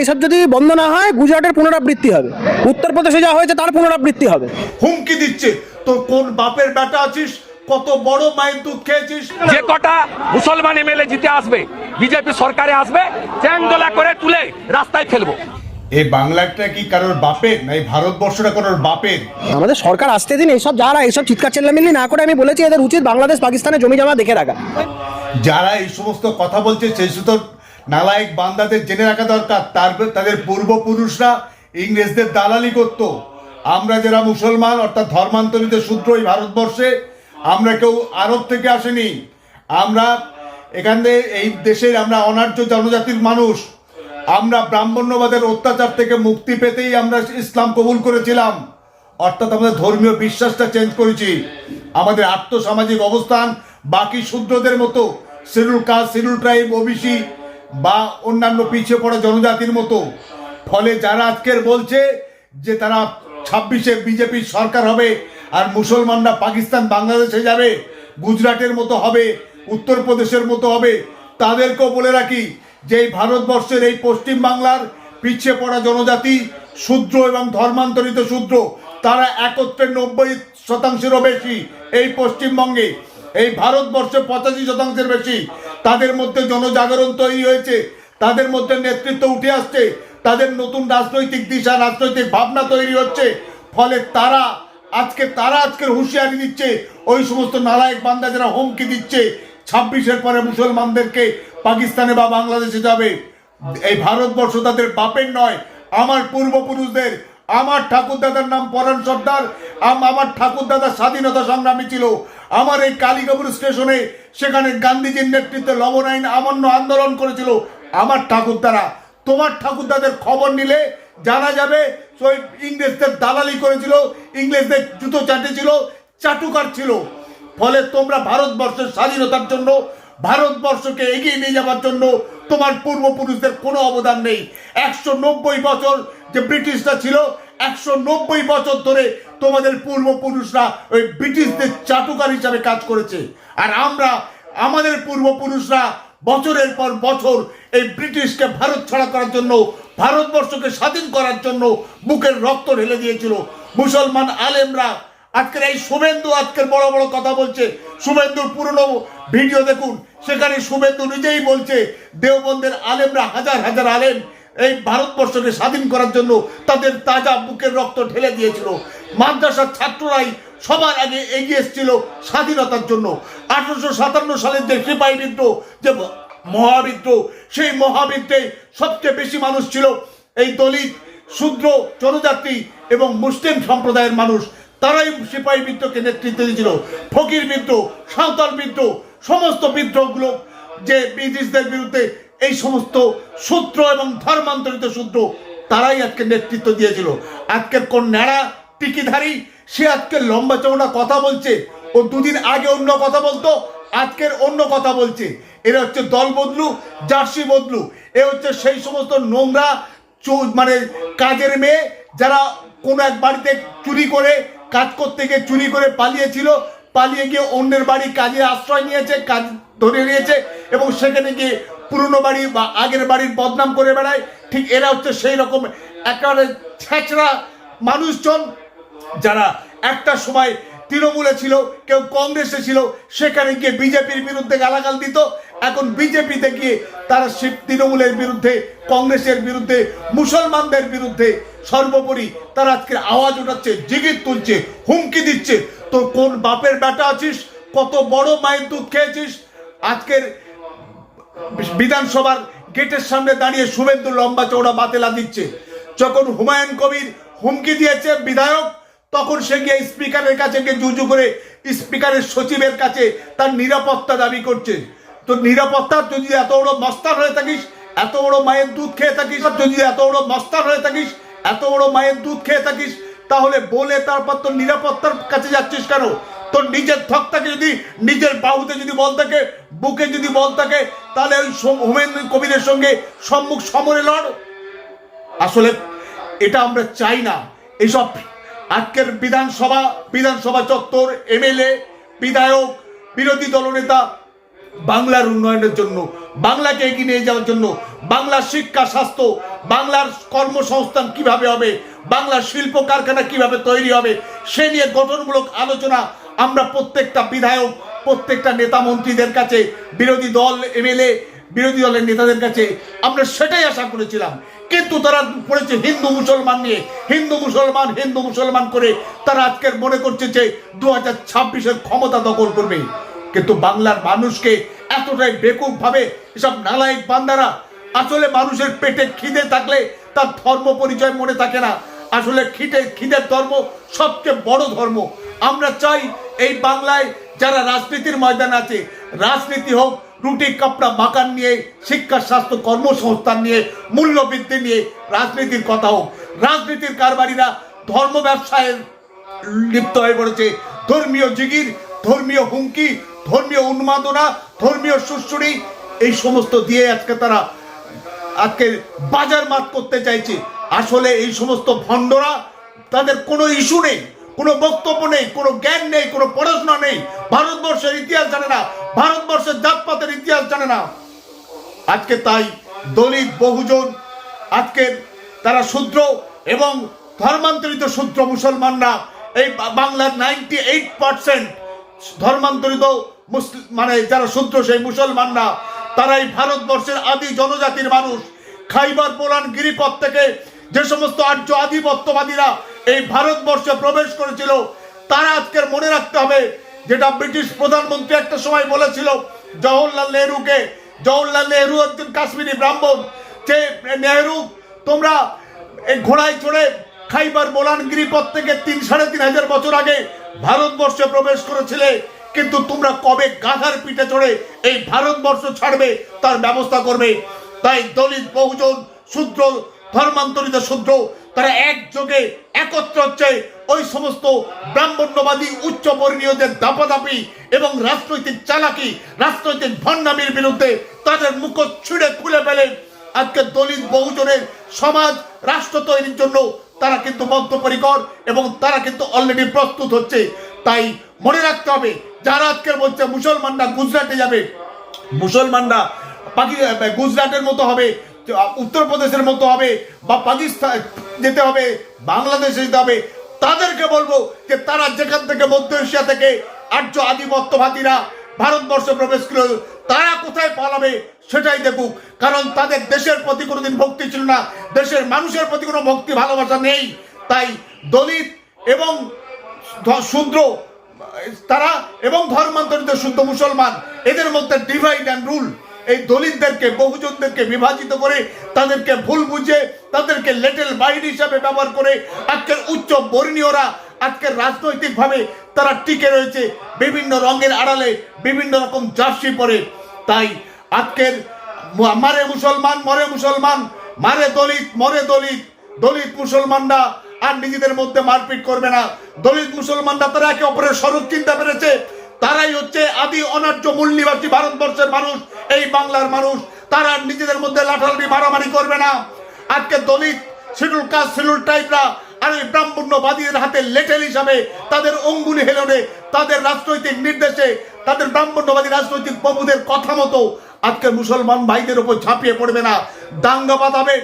এইসব যদি বন্ধ না হয় গুজরাটের পুনরাবৃত্তি হবে। উত্তরপ্রদেশে যা হয়েছে তার পুনরাবৃত্তি হবে। হুমকি দিচ্ছে। তোর কোন বাপের বেটা আছিস? কত বড় মায়ের দুধ খেয়েছিস? যে কটা মুসলমান এমএলএ জিতে আসবে বিজেপি সরকারে আসবে চ্যাংদোলা করে তুলে রাস্তায় ফেলব। এই বাংলাটা কি কারোর বাপের না এই ভারতবর্ষটা কারোর বাপের? আমাদের সরকার আসতে দিন এইসব যারা এইসব চিৎকার চেল্লামিল্লি না করে আমি বলেছি এদের উচিত বাংলাদেশ পাকিস্তানের জমি জমা দেখে রাখা। যারা এই সমস্ত কথা বলছে সেই শুধু নালায়ক বান্দাদের জেনে রাখা দরকার, তার তাদের পূর্বপুরুষরা ইংরেজদের দালালি করত। আমরা যারা মুসলমান, অর্থাৎ ধর্মান্তরিত সূত্র এই ভারতবর্ষে, আমরা কেউ আরব থেকে আসেনি। আমরা এখানে এই দেশের আমরা অনার্য জনজাতির মানুষ। আমরা ব্রাহ্মণ্যবাদের অত্যাচার থেকে মুক্তি পেতেই আমরা ইসলাম কবুল করেছিলাম। অর্থাৎ আমাদের ধর্মীয় বিশ্বাসটা চেঞ্জ করেছি। আমাদের আর্থসামাজিক অবস্থান, বাকি শূদ্রদের মতো schedule caste schedule tribe OBC বা অন্যান্য পিছিয়ে পড়া জনজাতির মতো। ফলে যারা আজকের বলছে যে তারা ছাব্বিশে বিজেপির সরকার হবে আর মুসলমানরা পাকিস্তান বাংলাদেশে যাবে, গুজরাটের মতো হবে, উত্তরপ্রদেশের মতো হবে, তাদেরকেও বলে রাখি যে এই ভারতবর্ষের এই পশ্চিম বাংলার পিছিয়ে পড়া জনজাতি শূদ্র এবং ধর্মান্তরিত শূদ্র, তারা একত্রে নব্বই শতাংশেরও বেশি এই পশ্চিমবঙ্গে। এই ভারতবর্ষে পঁচাশি শতাংশের বেশি। তাদের মধ্যে জনজাগরণ তৈরি হয়েছে, তাদের মধ্যে নেতৃত্ব উঠে আসছে, তাদের নতুন রাজনৈতিক দিশা, রাজনৈতিক ভাবনা তৈরি হচ্ছে, ফলে তারা আজকে, তারা আজকের হুঁশিয়ারি দিচ্ছে, ওই সমস্ত নালায়ক বান্দা যারা হুমকি দিচ্ছে, ছাব্বিশের পরে মুসলমানদেরকে পাকিস্তানে বা বাংলাদেশে যাবে। এই ভারতবর্ষ তাদের বাপের নয়, আমার পূর্বপুরুষদের আমার ঠাকুর দাদার নাম পরাণ সর্দার। আমার ঠাকুর দাদা স্বাধীনতা সংগ্রামী ছিল। আমার এই কালীকাপুর স্টেশনে সেখানে গান্ধীজির নেতৃত্বে লবণ আইন আমান্য আন্দোলন করেছিল আমার ঠাকুর দ্বারা তোমার ঠাকুর দাদের খবর নিলে জানা যাবে ওই ইংরেজদের দালালি করেছিল, ইংরেজদের জুতো চাটেছিল, চাটুকার ছিল। ফলে তোমরা ভারতবর্ষের স্বাধীনতার জন্য, ভারতবর্ষকে এগিয়ে নিয়ে যাওয়ার জন্য তোমার পূর্বপুরুষদের কোনো অবদান নেই। একশো নব্বই বছর যে ব্রিটিশরা ছিল একশো নব্বই বছর ধরে তোমাদের পূর্বপুরুষরা ওই ব্রিটিশদের চাটুকার হিসাবে কাজ করেছে। আর আমরা, আমাদের পূর্বপুরুষরা বছরের পর বছর এই ব্রিটিশকে ভারত ছাড়া করার জন্য, ভারতবর্ষকে স্বাধীন করার জন্য বুকের রক্ত ঢেলে দিয়েছিল। মুসলমান আলেমরা আজকের এই শুভেন্দু আজকের বড় বড় কথা বলছে। শুভেন্দুর পুরনো ভিডিও দেখুন। সেখানে শুভেন্দু নিজেই বলছে, দেওবন্দের আলেমরা হাজার হাজার আলেম এই ভারতবর্ষকে স্বাধীন করার জন্য তাদের তাজা বুকের রক্ত ঢেলে দিয়েছিল। মাদ্রাসার ছাত্ররাই সবার আগে এগিয়ে এসেছিল স্বাধীনতার জন্য। আঠারোশো সাতান্ন সালের যে সিপাহী বিদ্রোহ যে মহাবিদ্রোহ সেই মহাবিদ্রোহে সবচেয়ে বেশি মানুষ ছিল এই দলিত, শূদ্র জনজাতি এবং মুসলিম সম্প্রদায়ের মানুষ। তারাই সিপাহী বিদ্রোহকে নেতৃত্ব দিয়েছিল। ফকির বিদ্রোহ সাঁওতাল বিদ্রোহ সমস্ত বিদ্রোহগুলো যে ব্রিটিশদের বিরুদ্ধে এই সমস্ত সূত্র এবং ধর্মান্তরিত সূত্র তারাই আজকে নেতৃত্ব দিয়েছিল। আজকের কোন ন্যাড়া টিকিধারী, সে আজকে লম্বা চৌড়া কথা বলছে ও দুদিন আগে অন্য কথা বলতো, আজকের অন্য কথা বলছে। এরা হচ্ছে দল বদলু, জার্সি বদলু। এ হচ্ছে সেই সমস্ত নোংরা মানে কাজের মেয়ে যারা কোনো এক বাড়িতে চুরি করে, কাজ করতে গিয়ে চুরি করে পালিয়েছিল, পালিয়ে গিয়ে অন্যের বাড়ি কাজে আশ্রয় নিয়েছে, কাজ ধরে নিয়েছে এবং সেখানে গিয়ে পুরনো বাড়ি বা আগের বাড়ির বদনাম করে বেড়ায়, ঠিক এরা হচ্ছে সেই রকম একেবারে ছেঁচড়া মানুষজন যারা একটা সময় তৃণমূলে ছিল, কেউ কংগ্রেসে ছিল, সেখানে গিয়ে বিজেপির বিরুদ্ধে গালাগাল দিত, এখন বিজেপিতে গিয়ে তারা সে তৃণমূলের বিরুদ্ধে, কংগ্রেসের বিরুদ্ধে, মুসলমানদের বিরুদ্ধে সর্বোপরি তারা আজকে আওয়াজ উঠাচ্ছে, জিগির তুলছে, হুমকি দিচ্ছে। তোর কোন বাপের বেটা আছিস? কত বড় মায়ের দুধ খেয়েছিস? আজকের বিধানসভার গেটের সামনে দাঁড়িয়ে শুভেন্দু লম্বা চৌড়া বাতেলা দিচ্ছে। যখন হুমায়ুন কবির হুমকি দিয়েছে বিধায়ক, তখন সে গিয়ে স্পিকারের কাছে গিয়ে জুজু করে স্পিকারের সচিবের কাছে তার নিরাপত্তা দাবি করছে। তো নিরাপত্তার যদি এত বড় মস্তার হয়ে থাকিস, এত বড় মায়ের দুধ খেয়ে থাকিস, যদি এত বড় মস্তার হয়ে থাকিস, এত বড় মায়ের দুধ খেয়ে থাকিস, তাহলে বলে তারপর তোর নিরাপত্তার কাছে যাচ্ছিস কেন? তোর নিজের থকটাকে যদি, নিজের বাহুতে যদি বল থাকে বুকে যদি বল থাকে, তাহলে ওই হুমায়ুন কবিরের সঙ্গে সম্মুখ সমরে লড়। আসলে এটা আমরা চাই না। এইসব আজকের বিধানসভা বিধানসভা চত্বর, এমএলএ, বিধায়ক, বিরোধী দলনেতা বাংলার উন্নয়নের জন্য, বাংলাকে এগিয়ে নিয়ে যাওয়ার জন্য, বাংলার শিক্ষা, স্বাস্থ্য, বাংলার কর্মসংস্থান কীভাবে হবে, বাংলার শিল্প কারখানা কীভাবে তৈরি হবে, সে নিয়ে গঠনমূলক আলোচনা আমরা প্রত্যেকটা বিধায়ক প্রত্যেকটা নেতা মন্ত্রীদের কাছে, বিরোধী দল এমএলএ বিরোধী দলের নেতাদের কাছে আমরা সেটাই আশা করেছিলাম। কিন্তু তারা পড়েছে হিন্দু মুসলমান নিয়ে। হিন্দু মুসলমান হিন্দু মুসলমান করে তারা আজকের মনে করছে যে দু হাজার ছাব্বিশের ক্ষমতা দখল করবে। কিন্তু বাংলার মানুষকে এতটাই বেকুব ভাবে এসব নালায়ক বান্দারা, আসলে মানুষের পেটে খিদে থাকলে তার ধর্ম পরিচয় মনে থাকে না। আসলে খিদে খিদের ধর্ম সবচেয়ে বড় ধর্ম। আমরা চাই এই বাংলায় যারা রাজনীতির ময়দান আছে, রাজনীতি হোক, রুটি, কাপড়া, মাকান নিয়ে, শিক্ষা, স্বাস্থ্য, কর্মসংস্থান নিয়ে মূল্য বৃদ্ধি নিয়ে রাজনীতির কথা হোক, রাজনীতির কারবারিরা ধর্ম ব্যবসায় লিপ্ত হয়ে পড়েছে। ধর্মীয় জিগির, ধর্মীয় হুমকি, ধর্মীয় উন্মাদনা, ধর্মীয় সুশ্রুরি এই সমস্ত দিয়ে আজকে তারা, আজকে বাজার মাত করতে চাইছে। আসলে এই সমস্ত ভণ্ডরা, তাদের কোনো ইস্যু নেই। কোনো বক্তব্য নেই, কোনো জ্ঞান নেই, কোনো পড়াশোনা নেই। ভারতবর্ষের ইতিহাস জানে না, ভারতবর্ষের জাতপাতের ইতিহাস জানে না। আজকে তাই দলিত বহুজন আজকের তারা শূদ্র এবং ধর্মান্তরিত শূদ্র মুসলমানরা, এই বাংলার নাইনটি এইট পার্সেন্ট ধর্মান্তরিত মুসলিম মানে যারা শূদ্র সেই মুসলমানরা, তারাই ভারতবর্ষের আদি জনজাতির মানুষ। খাইবার পোলান গিরিপথ থেকে যে সমস্ত আর্য আধিপত্যবাদীরা এই ভারতবর্ষে প্রবেশ করেছিল, তারা আজকের মনে রাখতে হবে, যেটা ব্রিটিশ প্রধানমন্ত্রী একটা সময় বলেছিল, জওহরলাল নেহরুকে, জওহরলাল নেহরু একজন কাশ্মীরি ব্রাহ্মণ, যে নেহরু, তোমরা এই ঘোড়ায় চড়ে খাইবার বোলান গিরিপথ থেকে তিন সাড়ে তিন হাজার বছর আগে ভারতবর্ষে প্রবেশ করেছিলে, কিন্তু তোমরা কবে গাধার পিঠে চড়ে এই ভারতবর্ষ ছাড়বে, তার ব্যবস্থা করবে। তাই দলিত বহুজন শূদ্র ধর্মান্তরিত শূদ্র, তারা একযোগে একত্র হচ্ছে ওই সমস্ত ব্রাহ্মণ্যবাদী উচ্চ বর্ণীয়দের দাপাদাপি এবং রাজনৈতিক চালাকি, রাজনৈতিক ভণ্ডামির বিরুদ্ধে তাদের মুখ ছিঁড়ে খুলে ফেলে। আজকে দলিত বহুজনের সমাজ, রাষ্ট্র তৈরির জন্য তারা কিন্তু বদ্ধপরিকর এবং তারা কিন্তু অলরেডি প্রস্তুত হচ্ছে। তাই মনে রাখতে হবে, যারা আজকের বলছে মুসলমানরা গুজরাটে যাবে, মুসলমানরা পাকি গুজরাটের মতো হবে উত্তরপ্রদেশের মতো হবে বা পাকিস্তান যেতে হবে, বাংলাদেশে যেতে হবে, তাদেরকে বলব যে তারা যেখান থেকে মধ্য এশিয়া থেকে আর্য আধিপত্যবাদীরা ভারতবর্ষে প্রবেশ করল, তারা কোথায় পালাবে সেটাই দেখুক। কারণ তাদের দেশের প্রতি কোনোদিন ভক্তি ছিল না, দেশের মানুষের প্রতি কোনো ভক্তি, ভালোবাসা নেই। তাই দলিত এবং শূদ্র, তারা এবং ধর্মান্তরিত শুদ্ধ মুসলমান, এদের মধ্যে ডিভাইড অ্যান্ড রুল এই দলিতদেরকে, বহুজনদেরকে বিভাজিত করে তাদেরকে ভুল বুঝে, তাদেরকে লেটেল বাইর হিসাবে ব্যবহার করে আজকের উচ্চ বর্ণীয়রা, আজকের রাজনৈতিকভাবে তারা টিকে রয়েছে বিভিন্ন রঙের আড়ালে, বিভিন্ন রকম জার্সি পরে। তাই আজকের মারে মুসলমান, মরে মুসলমান, মারে দলিত, মরে দলিত দলিত মুসলমানরা আর নিজেদের মধ্যে মারপিট করবে না। দলিত মুসলমানরা তারা একে অপরের স্বরূপ চিন্তা পেরেছে। তারাই হচ্ছে আদি অনার্য মূল নিবাসী ভারতবর্ষের মানুষ, এই বাংলার মানুষ। তারা নিজেদের মধ্যে লাঠালাঠি মারামারি করবে না। আজকে দলিত, শিডুল কাস্ট, শিডুল টাইপরা আর এই ব্রাহ্মণ্যবাদীদের হাতে লেটেল হিসাবে তাদের অঙ্গুলি হেলনে তাদের রাজনৈতিক নির্দেশে, তাদের ব্রাহ্মণ্যবাদী রাজনৈতিক প্রভুদের কথা মতো আজকে মুসলমান ভাইদের উপর ঝাঁপিয়ে পড়বে না। দাঙ্গা বাঁধাবে,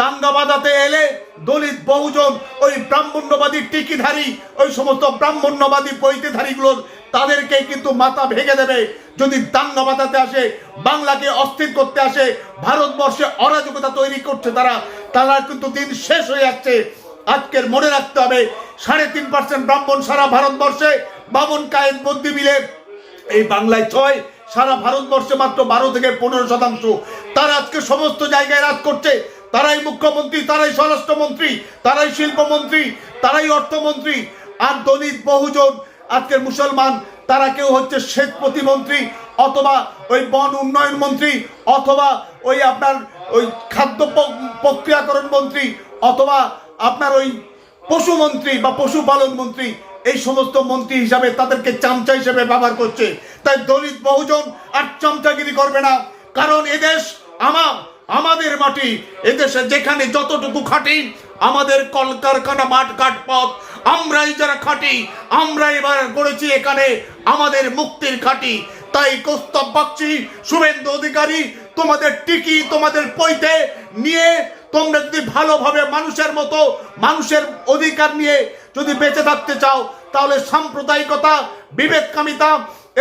দাঙ্গা বাঁধাতে এলে দলিত বহুজন ওই ব্রাহ্মণ্যবাদী টিকিধারী, ওই সমস্ত ব্রাহ্মণ্যবাদী পৈতেধারীগুলোর তাদেরকে কিন্তু মাথা ভেঙে দেবে। যদি দাঙ্গা বাঁধাতে আসে, বাংলাকে অস্থির করতে আসে, ভারতবর্ষে অরাজকতা তৈরি করছে তারা তারা কিন্তু দিন শেষ হয়ে যাচ্ছে। আজকের মনে রাখতে হবে, সাড়ে তিন পার্সেন্ট ব্রাহ্মণ সারা ভারতবর্ষে, বামন কায়েন বন্দি মিলে এই বাংলায় ছয়, সারা ভারতবর্ষে মাত্র বারো থেকে পনেরো শতাংশ। তারা আজকে সমস্ত জায়গায় রাজ করছে। তারাই মুখ্যমন্ত্রী, তারাই স্বরাষ্ট্রমন্ত্রী, তারাই শিল্পমন্ত্রী, তারাই অর্থমন্ত্রী। আর দলিত বহুজন আজকের মুসলমান, তারা কেউ হচ্ছে সেচ প্রতিমন্ত্রী অথবা ওই বন উন্নয়ন মন্ত্রী অথবা ওই আপনার ওই খাদ্য প্রক্রিয়াকরণ মন্ত্রী অথবা আপনার ওই পশুমন্ত্রী বা পশুপালন মন্ত্রী, এই সমস্ত মন্ত্রী হিসাবে তাদেরকে চামচা হিসেবে ব্যবহার করছে। তাই দলিত বহুজন আর চামচাগিরি করবে না, কারণ এদেশ আমার, আমাদের মাটি। এদেশে যেখানে যতটুকু খাটি, আমাদের কলকারখানা মাঠ ঘাট পথ আমরাই যারা খাটি আমরা এবার গড়েছি এখানে আমাদের মুক্তির খাটি। তাই কৌস্তব বাগচি শুভেন্দু অধিকারী, তোমাদের টিকি, তোমাদের পৈতে নিয়ে তোমরা যদি ভালোভাবে মানুষের মতো, মানুষের অধিকার নিয়ে যদি বেঁচে থাকতে চাও, তাহলে সাম্প্রদায়িকতা, বিবেককামিতা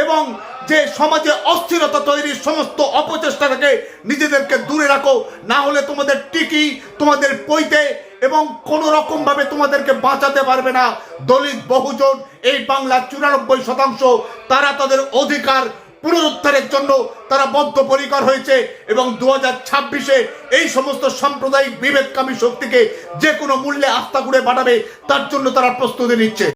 এবং যে সমাজে অস্থিরতা তৈরির সমস্ত অপচেষ্টা থেকে নিজেদেরকে দূরে রাখো। না হলে তোমাদের টিকি, তোমাদের পৈতে এবং কোনো রকম ভাবে তোমাদেরকে বাঁচাতে পারবে না। দলিত বহুজন, এই বাংলার চুরানব্বই শতাংশ, তারা তাদের অধিকার পুনরুদ্ধারের জন্য তারা বদ্ধপরিকর হয়েছে এবং দু হাজার ছাব্বিশে এই সমস্ত সাম্প্রদায়িক বিভেদকামী শক্তিকে যে কোনো মূল্যে আস্থা করে বাড়াবে তার জন্য তারা প্রস্তুতি নিচ্ছে।